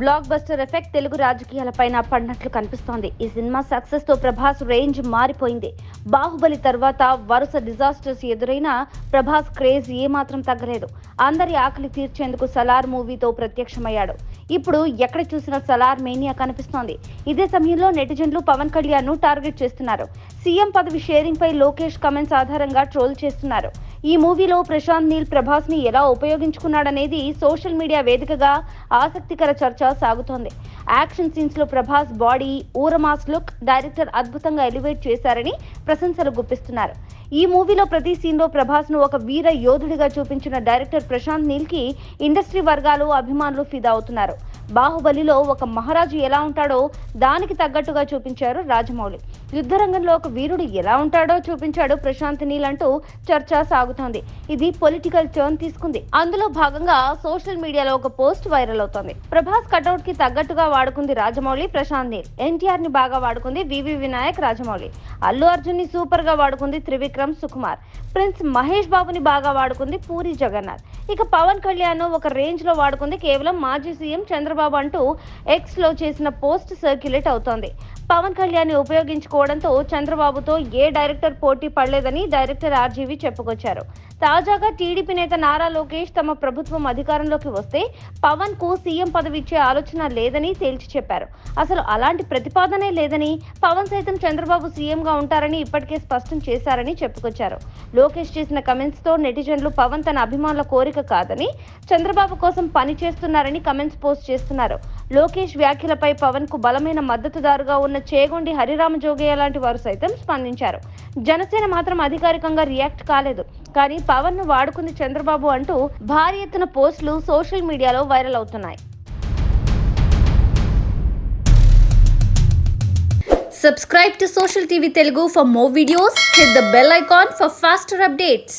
Block buster effect Telugu రాజకీయాలపైన పడినట్లు కనిపిస్తోంది. ఈ సినిమా సక్సెస్తో ప్రభాస్ రేంజ్ మారిపోయింది. బాహుబలి తర్వాత వరుస డిజాస్టర్స్ ఎదురైనా ప్రభాస్ క్రేజ్ ఏమాత్రం తగ్గలేదు. అందరి ఆకలి తీర్చేందుకు సలార్ మూవీతో ప్రత్యక్షమయ్యాడు. ఇప్పుడు ఎక్కడ చూసినా సలార్ మేనియా కనిపిస్తోంది. ఇదే సమయంలో నెటిజన్లు పవన్ కళ్యాణ్ను టార్గెట్ చేస్తున్నారు. సీఎం పదవి షేరింగ్ పై లోకేష్ కమెంట్స్ ఆధారంగా ట్రోల్ చేస్తున్నారు. ఈ మూవీలో ప్రశాంత్ నీల్ ప్రభాస్ని ఎలా ఉపయోగించుకున్నాడనేది సోషల్ మీడియా వేదికగా ఆసక్తికర చర్చ సాగుతోంది. యాక్షన్ సీన్స్లో ప్రభాస్ బాడీ ఊరమాస్ లుక్ డైరెక్టర్ అద్భుతంగా ఎలివేట్ చేశారని ప్రశంసలు గుప్పిస్తున్నారు. ఈ మూవీలో ప్రతి సీన్లో ప్రభాస్ను ప్రభాస్ను ఒక వీర యోధుడిగా చూపించిన డైరెక్టర్ ప్రశాంత్ నీల్కి ఇండస్ట్రీ వర్గాలు అభిమానులు ఫిదా అవుతున్నారు. బాహుబలిలో ఒక మహారాజు ఎలా ఉంటాడో దానికి తగ్గట్టుగా చూపించారు రాజమౌళి. యుద్ధ రంగంలో ఒక వీరుడు ఎలా ఉంటాడో చూపించాడు ప్రశాంత్ నీల్ అంటూ చర్చ సాగుతోంది. ఇది పొలిటికల్ టర్న్ తీసుకుంది. అందులో భాగంగా సోషల్ మీడియాలో ఒక పోస్ట్ వైరల్ అవుతోంది. ప్రభాస్ కటౌట్కి తగ్గట్టుగా వాడుకుంది రాజమౌళి ప్రశాంత్ నీల్. ఎన్టీఆర్ని బాగా వాడుకుంది వివి వినాయక్ రాజమౌళి. అల్లు అర్జున్ని సూపర్గా వాడుకుంది త్రివిక్రమ్ సుకుమార్. ప్రిన్స్ మహేష్ బాబుని బాగా వాడుకుంది పూరి జగన్నాథ్. ఇక పవన్ కళ్యాణ్ ఒక రేంజ్లో వాడుకుంది. కేవలం మాజీ సీఎం చంద్రబాబు అంటూ ఎక్స్లో చేసిన పోస్ట్ సర్క్యులేట్ అవుతోంది. పవన్ కళ్యాణ్ ఉపయోగించుకోవడంతో చంద్రబాబుతో ఏ డైరెక్టర్ పోటీ పడలేదని డైరెక్టర్ ఆర్జీవి చెప్పుకొచ్చారు. తాజాగా టీడీపీ నేత నారా లోకేష్ తమ ప్రభుత్వం అధికారంలోకి వస్తే పవన్కు సీఎం పదవి ఇచ్చే ఆలోచన లేదని తేల్చి చెప్పారు. అసలు అలాంటి ప్రతిపాదనే లేదని పవన్ సైతం చంద్రబాబు సీఎంగా ఉంటారని ఇప్పటికే స్పష్టం చేశారని చెప్పుకొచ్చారు. లోకేష్ చేసిన కమెంట్స్తో నెటిజన్లు పవన్ తన అభిమానుల కోరిక కాదని చంద్రబాబు కోసం పని చేస్తున్నారని కమెంట్స్ పోస్ట్ చేస్తున్నారు. లోకేష్ వ్యాఖ్యలపై పవన్కు బలమైన మద్దతుదారుగా ఉన్న చేగొండి హరిరామ జోగయ్య లాంటి వారు సైతం స్పందించారు జనసేన మాత్రం అధికారికంగా రియాక్ట్ కాలేదు కానీ పవన్ను వాడుకుంది చంద్రబాబు అంటూ భారీ ఎత్తున పోస్టులు సోషల్ మీడియాలో వైరల్ అవుతున్నాయి Subscribe to Social TV Telugu for more videos. Hit the bell icon for faster updates.